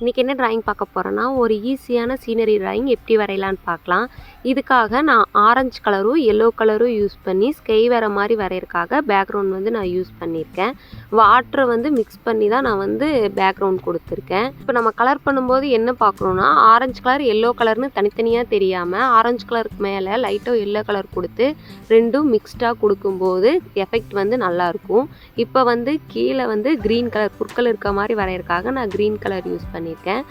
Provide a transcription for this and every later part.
இன்றைக்கி என்ன டிராயிங் பார்க்க போகிறேன்னா ஒரு ஈஸியான சீனரி டிராயிங் எப்படி வரையலான்னு பார்க்கலாம். இதுக்காக நான் ஆரஞ்சு கலரும் எல்லோ கலரும் யூஸ் பண்ணி ஸ்கை வர மாதிரி வரையறதுக்காக பேக்ரவுண்ட் வந்து நான் யூஸ் பண்ணியிருக்கேன். வாட்டரை வந்து மிக்ஸ் பண்ணி தான் நான் வந்து பேக்ரவுண்ட் கொடுத்துருக்கேன். இப்போ நம்ம கலர் பண்ணும்போது என்ன பார்க்குறோன்னா ஆரஞ்சு கலர் எல்லோ கலர்னு தனித்தனியாக தெரியாமல் ஆரஞ்சு கலருக்கு மேலே லைட்டோ எல்லோ கலர் கொடுத்து ரெண்டும் மிக்ஸ்டாக கொடுக்கும்போது எஃபெக்ட் வந்து நல்லாயிருக்கும் இப்போ வந்து கீழே வந்து க்ரீன் கலர் புற்கள் இருக்க மாதிரி வரையறதுக்காக நான் க்ரீன் கலர் யூஸ் பண்ணி பண்ணியிருக்கேன்.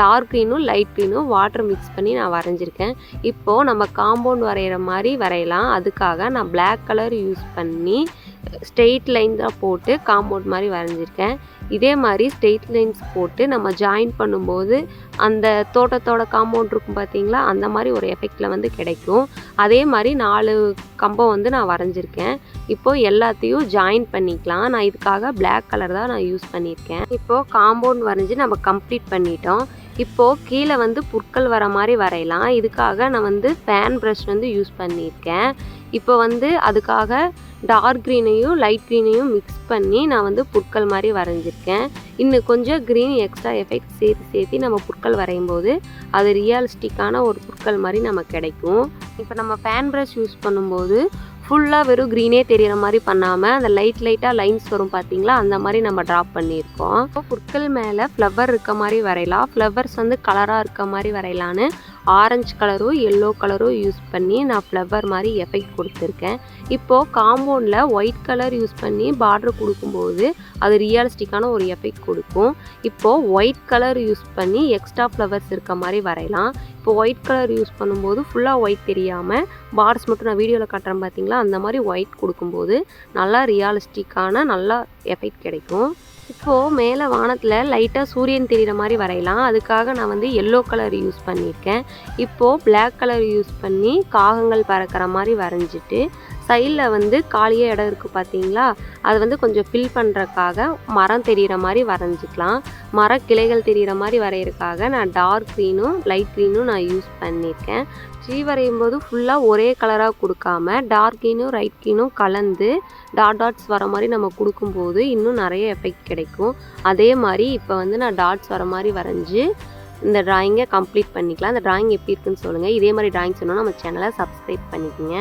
டார்க் க்ரீனும் லைட் க்ரீனும் வாட்டர் மிக்ஸ் பண்ணி நான் வரைஞ்சிருக்கேன். இப்போது நம்ம காம்பவுண்ட் வரைகிற மாதிரி வரையலாம். அதுக்காக நான் பிளாக் கலர் யூஸ் பண்ணி ஸ்ட்ரெயிட் லைன் தான் போட்டு காம்பவுண்ட் மாதிரி வரைஞ்சிருக்கேன். இதே மாதிரி ஸ்ட்ரெயிட் லைன்ஸ் போட்டு நம்ம ஜாயின் பண்ணும்போது அந்த தோட்டத்தோட காம்பவுண்ட் இருக்கும் பார்த்தீங்களா? அந்த மாதிரி ஒரு எஃபெக்டில் வந்து கிடைக்கும். அதே மாதிரி நாலு கம்பம் வந்து நான் வரைஞ்சிருக்கேன். இப்போது எல்லாத்தையும் ஜாயின் பண்ணிக்கலாம். நான் இதுக்காக பிளாக் கலர் தான் நான் யூஸ் பண்ணியிருக்கேன். இப்போது காம்பவுண்ட் வரைஞ்சி நம்ம கம்ப்ளீட் பண்ணிட்டோம். இப்போது கீழே வந்து புற்கள் வர மாதிரி வரையலாம். இதுக்காக நான் வந்து ஃபேன் ப்ரஷ் வந்து யூஸ் பண்ணியிருக்கேன். இப்போ வந்து அதுக்காக டார்க் க்ரீனையும் லைட் க்ரீனையும் மிக்ஸ் பண்ணி நான் வந்து புற்கள் மாதிரி வரைஞ்சிருக்கேன். இன்னும் கொஞ்சம் க்ரீன் எக்ஸ்ட்ரா எஃபெக்ட் சேர்த்து சேர்த்து நம்ம புற்கள் வரையும் போது அது ரியலிஸ்டிக்கான ஒரு புற்கள் மாதிரி நமக்கு கிடைக்கும். இப்போ நம்ம ஃபேன் ப்ரஷ் யூஸ் பண்ணும்போது ஃபுல்லாக வெறும் க்ரீனே தெரிகிற மாதிரி பண்ணாமல் அந்த லைட் லைட்டாக லைன்ஸ் வரும் பார்த்தீங்களா அந்த மாதிரி நம்ம ட்ராப் பண்ணியிருக்கோம். இப்போ புற்கள் மேலே ஃப்ளவர் இருக்க மாதிரி வரையலாம். ஃப்ளவர்ஸ் வந்து கலராக இருக்க மாதிரி வரையலான்னு ஆரஞ்சு கலரும் எல்லோ கலரும் யூஸ் பண்ணி நான் ஃப்ளவர் மாதிரி எஃபெக்ட் கொடுத்துருக்கேன். இப்போது காம்பவுண்டில் ஒயிட் கலர் யூஸ் பண்ணி பார்டர் கொடுக்கும்போது அது ரியலிஸ்டிக்கான ஒரு எஃபெக்ட் கொடுக்கும். இப்போது ஒயிட் கலர் யூஸ் பண்ணி எக்ஸ்ட்ரா ஃப்ளவர்ஸ் இருக்க மாதிரி வரையலாம். இப்போ ஒயிட் கலர் யூஸ் பண்ணும்போது ஃபுல்லாக ஒயிட் தெரியாமல் பார்டர்ஸ் மட்டும் நான் வீடியோவில் காட்டுறேன் பார்த்தீங்களா அந்த மாதிரி ஒயிட் கொடுக்கும்போது நல்லா ரியலிஸ்டிக்கான நல்லா எஃபெக்ட் கிடைக்கும். இப்போது மேலே வானத்தில் லைட்டாக சூரியன் தெரிகிற மாதிரி வரையலாம். அதுக்காக நான் வந்து எல்லோ கலர் யூஸ் பண்ணியிருக்கேன். இப்போது பிளாக் கலர் யூஸ் பண்ணி காகங்கள் பறக்கிற மாதிரி வரைஞ்சிட்டு சைடில் வந்து காலியாக இடம் இருக்குது பார்த்தீங்களா அது வந்து கொஞ்சம் ஃபில் பண்ணுறக்காக மரம் தெரிகிற மாதிரி வரைஞ்சிக்கலாம். மர கிளைகள் தெரிகிற மாதிரி வரைகிறக்காக நான் டார்க் க்ரீனும் லைட் க்ரீனும் நான் யூஸ் பண்ணியிருக்கேன். ட்ரீ வரையும் போது ஃபுல்லாக ஒரே கலராக கொடுக்காம டார்க் க்ரீனும் ரைட் க்ரீனும் கலந்து டாட் டாட்ஸ் வர மாதிரி நம்ம கொடுக்கும்போது இன்னும் நிறைய எஃபெக்ட் கிடைக்கும். அதே மாதிரி இப்போ வந்து நான் டாட்ஸ் வர மாதிரி வரைஞ்சி இந்த டிராயிங்கை கம்ப்ளீட் பண்ணிக்கலாம். இந்த டிராயிங் எப்படி இருக்குன்னு சொல்லுங்கள் இதே மாதிரி டிராயிங் சொன்னால் நம்ம சேனலை சப்ஸ்கிரைப் பண்ணிக்கோங்க.